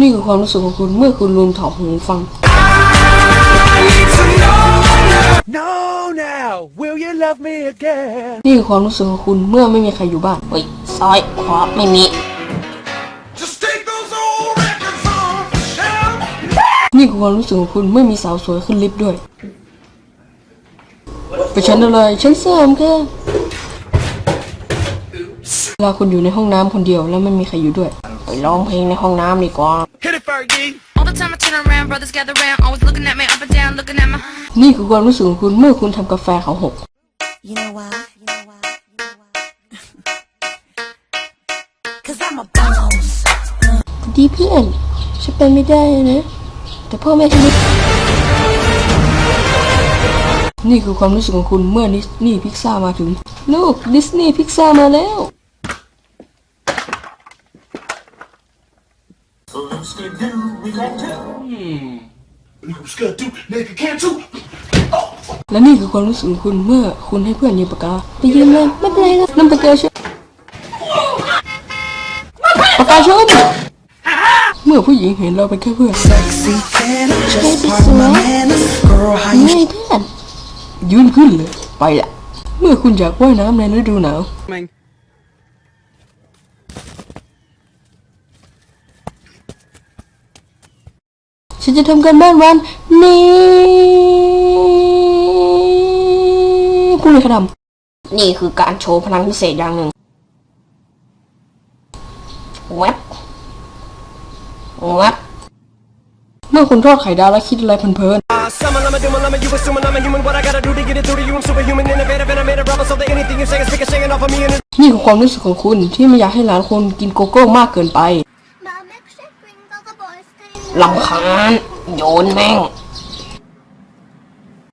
นี่คือความรู้สึกของคุณเมื่อคุณลืมถอดหูฟัง No, now, will you love me again? นี่คือความรู้สึกของคุณเมื่อไม่มีใครอยู่บ้านเฮ้ยซ้ายขวาไม่มี Just take those old records off the shelf. นี่คือความรู้สึกของคุณเมื่อมีสาวสวยขึ้นลิฟต์ด้วย ไปชั้นอะไรชั้นสามค่ะเวลาคุณอยู่ในห้องน้ำคนเดียวแล้วไม่มีใครอยู่ด้วย ไปร้องเพลงในห้องน้ำดีกว่า Hit it, Fergie. All the time I turn around, brothers gather round, always looking at me up and down, looking at my. นี่คือความรู้สึกของคุณเมื่อคุณทำกาแฟเขาหก You know why? You know why? You know why? Cause I'm a boss. ดีเพื่อนฉันไปไม่ได้นะ แต่พ่อแม่ฉันไม่นี่คือความรู้สึกของคุณเมื่อดิสนีย์พิกซ่ามาถึง ลูกดิสนีย์พิกซ่ามาแล้ว และนี่คือความรู้สึกของคุณเมื่อคุณให้เพื่อนยืมปากกาไปยืมเลยไม่เป็นไรนะน้ำปากกาฉันปากกาฉันเมื่อผู้หญิงเห็นเราเป็นแค่เพื่อน Sexy Santa, just pardon my manners. Girl, how you ไงเพื่อนยืนขึ้นเลยไปละเมื่อคุณอยากว่ายน้ำในฤดูหนาว ฉันจะทำการบ้านวันนี้ผู้เลยกระดำนี่คือการโชว์พลังพิเศษอย่างหนึ่งแวบแวบเมื่อคุณทอดไข่ดาวแล้วคิดอะไรเพลิน Uh, Summon, I'm a doom, I'm a you assuming I'm a human. What I gotta do to get it through to you? I'm superhuman, innovative, and I made a rubber so that anything you say is speaking, shaking off of me. And it's ๆนี่คือความรู้สึกของคุณที่ไม่อยากให้หลานคุณกินโกโก้มากเกินไป ลำคาญโยนแม่ง